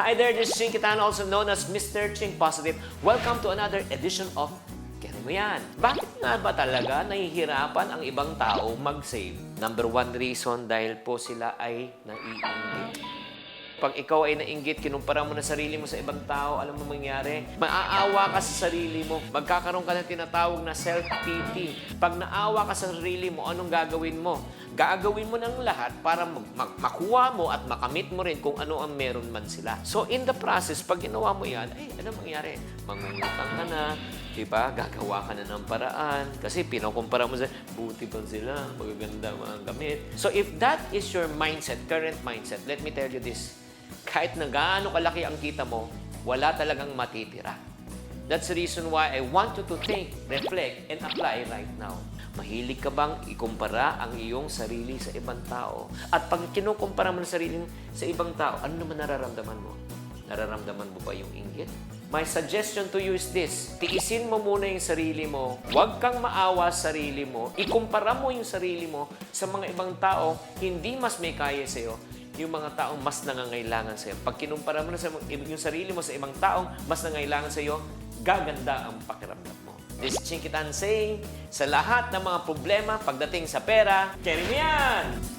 Hi there, this is Ching Kitan, also known as Mr. Ching Positive. Welcome to another edition of Kaya mo yan. Bakit nga ba talaga nahihirapan ang ibang tao mag-save? Number one reason dahil po sila ay naiinggit. Pag ikaw ay nainggit, kinumpara mo na sarili mo sa ibang tao, alam mo mangyari? Maaawa ka sa sarili mo. Magkakaroon ka ng tinatawag na self-pity. Pag naawa ka sa sarili mo, anong gagawin mo? Gagawin mo ng lahat para mag- makuha mo at makamit mo rin kung ano ang meron man sila. So in the process, pag ginawa mo yan, ay, ano mangyari? Mangungutang ka na, di ba? Gagawa ka na ng paraan. Kasi pinakumpara mo sa, buti pa sila, magaganda mga gamit. So if that is your mindset, current mindset, let me tell you this, kahit na gaano kalaki ang kita mo, wala talagang matitira. That's the reason why I want you to think, reflect, and apply right now. Mahilig ka bang ikumpara ang iyong sarili sa ibang tao? At pag kinukumpara mo ang sarili sa ibang tao, ano naman nararamdaman mo? Nararamdaman mo ba yung inggit? My suggestion to you is this. Tiisin mo muna yung sarili mo. Huwag kang maawa sa sarili mo. Ikumpara mo yung sarili mo sa mga ibang tao, hindi mas may kaya sa'yo, yung mga taong mas nangangailangan sa'yo. Pag kinumpara mo na sa yung sarili mo sa ibang taong mas nangangailangan sa'yo, gaganda ang pakiramdam mo. This is Chinkitan saying, sa lahat ng mga problema pagdating sa pera, carry mo yan!